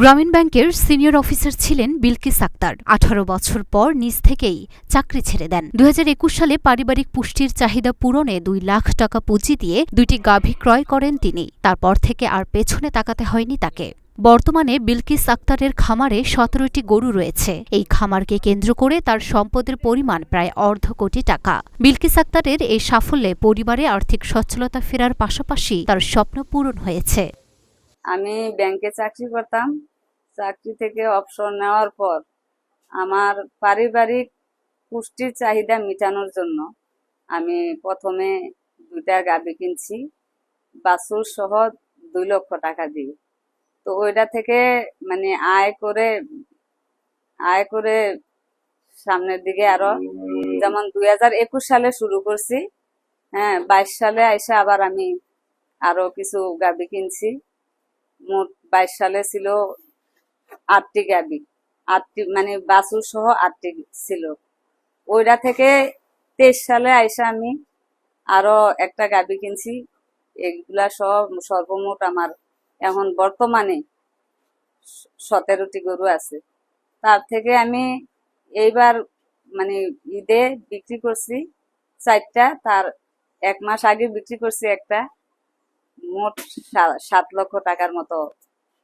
গ্রামীণ ব্যাংকের senior officer ছিলেন বিলকিস আক্তার। আঠারো বছর পর নিজ থেকেই চাকরি ছেড়ে দেন। দুহাজার একুশ সালে পারিবারিক পুষ্টির চাহিদা পূরণে দুই লাখ টাকা পুঁজি দিয়ে দুইটি গাভী ক্রয় করেন তিনি। তারপর থেকে আর পেছনে তাকাতে হয়নি তাকে। বর্তমানে বিলকিস আক্তারের খামারে সতেরোটি গরু রয়েছে। এই খামারকে কেন্দ্র করে তার সম্পদের পরিমাণ প্রায় অর্ধ কোটি টাকা। বিলকিস আক্তারের এই সাফল্যে পরিবারে আর্থিক সচ্ছলতা ফেরার পাশাপাশি তার স্বপ্ন পূরণ হয়েছে। আমি ব্যাংকে চাকরি করতাম। চাকরি থেকে অবসর নেওয়ার পর আমার পারিবারিক পুষ্টির চাহিদা মেটানোর জন্য আমি প্রথমে দুইটা গাভি কিনছি। বাসুর সহ দুই লক্ষ টাকা দিয়ে। তো ওইটা থেকে মানে আয় করে আয় করে সামনের দিকে আরও যেমন দুই হাজার একুশ সালে শুরু করছি হ্যাঁ বাইশ সালে আইসা আবার আমি আরও কিছু গাভি কিনছি। মোট বাইশ সালে ছিল আটটি গাবি আটটি মানে বাছুর সহ আটটি ছিল। ওইটা থেকে তেইশ সালে আইসা আমি আরও একটা গাবি কিনছি। এগুলা সব সর্বমোট আমার এখন বর্তমানে সতেরোটি গরু আছে। তার থেকে আমি এইবার মানে ঈদে বিক্রি করছি চারটা। তার এক মাস আগে বিক্রি করছি একটা। মোট সাত লক্ষ টাকার মতো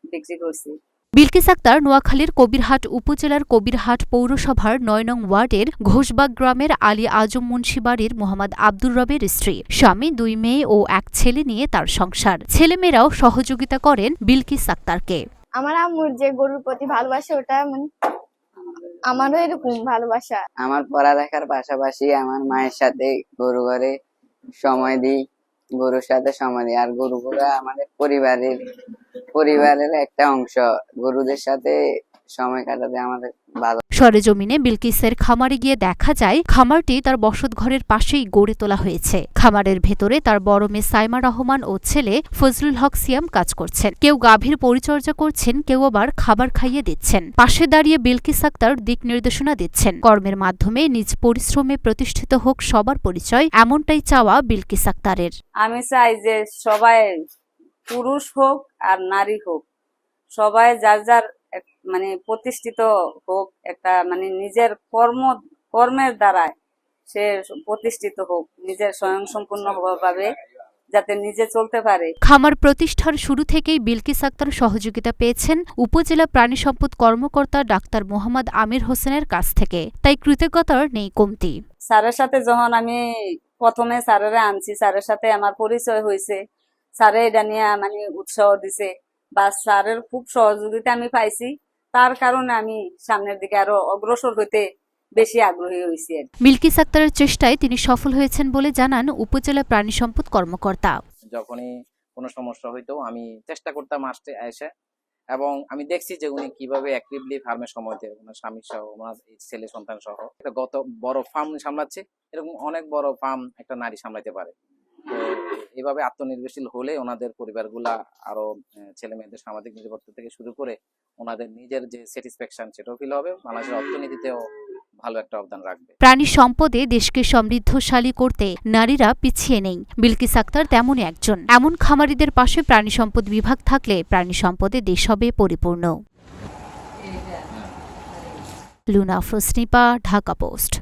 বিক্রি করছি। বিলকিস আক্তার নোয়াখালীর কবিরহাট উপজেলার কবিরহাট পৌরসভার নয় নং ওয়ার্ডের ঘোষবাগ গ্রামের আলী আজম মুন্সি বাড়ির মোহাম্মদ আব্দুর রবের স্ত্রী। স্বামী দুই মেয়ে ও এক ছেলে নিয়ে তার সংসার। ছেলেমেয়েরাও সহযোগিতা করেন বিলকিস আক্তারকে। আমার আম্মুর যে গরুর প্রতি ভালোবাসা ওটা মানে আমারও এরকম ভালোবাসা। আমার পড়ালেখার পাশাপাশি আমার মায়ের সাথে গরু ঘরে সময় দিই। গরুর সাথে সমাধি আর গরুগুলো আমাদের পরিবারের পরিবারের একটা অংশ। গরুদের সাথে সময় কাটাতে আমাদের সরেজমিনে বিলকিসের খামারে গিয়ে দেখা যায় খামারটি তার বসত ঘরের পাশেই গড়ে তোলা হয়েছে। খামারের ভেতরে তার বড় মেয়ে সাইমা রহমান ও ছেলে ফজলুল হক সিয়াম কাজ করছেন। কেউ গাভীর পরিচর্যা করছেন কেউ আবার খাবার খাইয়ে দিচ্ছেন। পাশে দাঁড়িয়ে বিলকিস আক্তার দিক নির্দেশনা দিচ্ছেন। কর্মের মাধ্যমে নিজ পরিশ্রমে প্রতিষ্ঠিত হোক সবার পরিচয় এমনটাই চাওয়া বিলকিস আক্তারের। আমি চাই যে সবাই পুরুষ হোক আর নারী হোক। সবাই যার যার মানে প্রতিষ্ঠিত হোক একটা মানে নিজের কর্ম কর্মের দ্বারায় সে প্রতিষ্ঠিত হোক নিজের স্বয়ং সম্পূর্ণ ভাবে যাতে নিজে চলতে পারে। খামার প্রতিষ্ঠার শুরু থেকেই বিলকিস আক্তার সহযোগিতা পেয়েছেন উপজেলা প্রাণী সম্পদ কর্মকর্তা ডাক্তার মোহাম্মদ আমির হোসেনের কাছ থেকে। তাই কৃতজ্ঞতার নেই কমতি। স্যারের সাথে যখন আমি প্রথমে স্যারের আনছি স্যারের সাথে আমার পরিচয় হয়েছে স্যারে এটা নিয়ে মানে উৎসাহ দিছে। বা স্যারের খুব সহযোগিতা আমি পাইছি। তার কারণে আমি সামনের দিকে আরও অগ্রসর হইতে বেশি আগ্রহী হয়েছি আর কি। বিলকিস আক্তারের চেষ্টায় তিনি সফল হয়েছেন বলে জানান উপজেলা প্রাণী সম্পদ কর্মকর্তা। যখনই কোনো সমস্যা হইতো আমি চেষ্টা করতাম আসতে এসে। এবং আমি দেখছি যে উনি কীভাবে অ্যাক্টিভলি ফার্মে সময় দেয়। ওনার স্বামী সহ ওনার ছেলে সন্তান সহ। একটা গত বড় ফার্ম সামলাচ্ছে। এরকম অনেক বড় ফার্ম একটা নারী সামলাতে পারে। তো এইভাবে আত্মনির্ভরশীল হলে ওনাদের পরিবারগুলা আরও ছেলে মেয়েদের সামাজিক নিরাপত্তা থেকে শুরু করে ওনাদের নিজের যে স্যাটিসফ্যাকশন সেটাও ফিল হবে বাংলাদেশের অর্থনীতিতেও ভালো একটা অবদান রাখবে। প্রাণী সম্পদে দেশকে সমৃদ্ধশালী করতে নারীরা পিছিয়ে নেই। বিলকিস আক্তার তেমনই একজন। এমন খামারিদের পাশে প্রাণী সম্পদ বিভাগ থাকলে প্রাণী সম্পদে দেশ হবে পরিপূর্ণ। লুনা ফ্রোসনিপা ঢাকা পোস্ট।